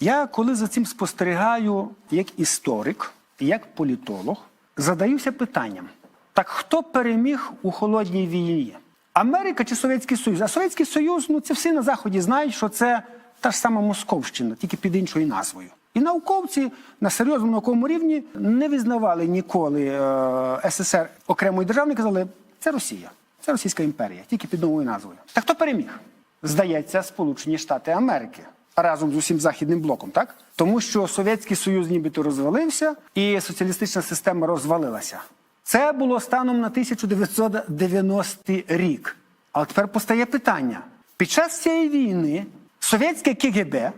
Я коли за цим спостерігаю як історик, як політолог, задаюся питанням: так хто переміг у холодній війні? Америка чи Совєтський Союз? А Совєтський Союз, ну це всі на Заході знають, що це та ж сама Московщина, тільки під іншою назвою. І науковці на серйозному науковому рівні не визнавали ніколи е, СССР окремої держави, казали, це Росія, це Російська імперія, тільки під новою назвою. Так хто переміг? Здається, Сполучені Штати Америки разом з усім західним блоком, так? Тому що Совєтський Союз нібито розвалився, і соціалістична система розвалилася. Це було станом на 1990 рік. Але тепер постає питання: під час цієї війни совєтське КГБ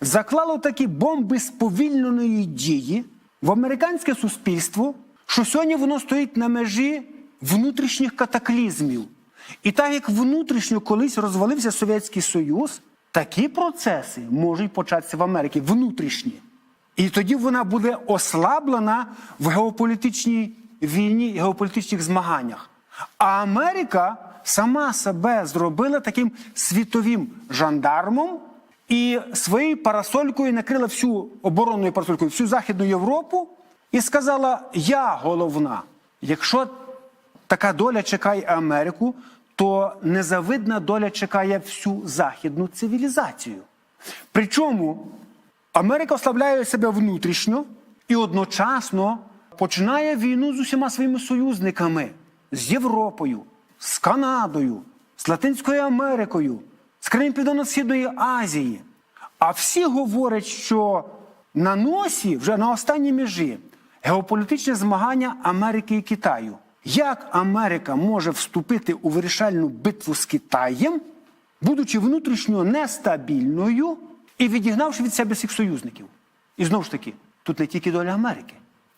заклало такі бомби сповільненої дії в американське суспільство, що сьогодні воно стоїть на межі внутрішніх катаклізмів. І так як внутрішньо колись розвалився Совєтський Союз, такі процеси можуть початися в Америці внутрішні. І тоді вона буде ослаблена в геополітичній війні і геополітичних змаганнях. А Америка сама себе зробила таким світовим жандармом і своєю парасолькою накрила всю оборонною парасолькою, всю Західну Європу і сказала: Я головна. Якщо така доля чекає Америку, то незавидна доля чекає всю західну цивілізацію. Причому Америка ослабляє себе внутрішньо і одночасно починає війну з усіма своїми союзниками з Європою, з Канадою, з Латинською Америкою, з країн Південно-Східної Азії. А всі говорять, що на носі, вже на останній межі, геополітичне змагання Америки і Китаю. Як Америка може вступити у вирішальну битву з Китаєм, будучи внутрішньо нестабільною і відігнавши від себе всіх союзників? І знову ж таки, тут не тільки доля Америки,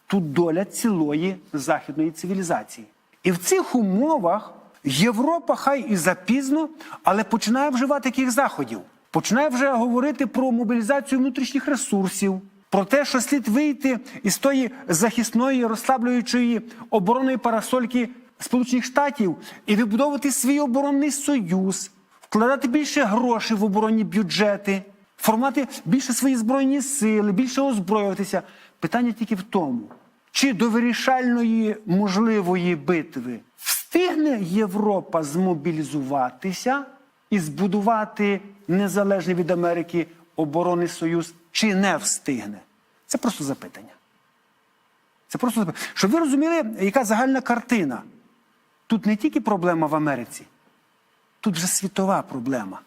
тут доля цілої західної цивілізації. І в цих умовах Європа хай і запізно, але починає вживати таких заходів. Починає вже говорити про мобілізацію внутрішніх ресурсів, про те, що слід вийти із тої захисної розслаблюючої оборонної парасольки Сполучених Штатів і вибудовувати свій оборонний союз, вкладати більше грошей в оборонні бюджети, формувати більше свої збройні сили, більше озброюватися. Питання тільки в тому, чи до вирішальної можливої битви встигне Європа змобілізуватися і збудувати незалежний від Америки оборонний союз, чи не встигне? Це просто запитання. Це просто запитання. Щоб ви розуміли, яка загальна картина. Тут не тільки проблема в Америці, тут вже світова проблема.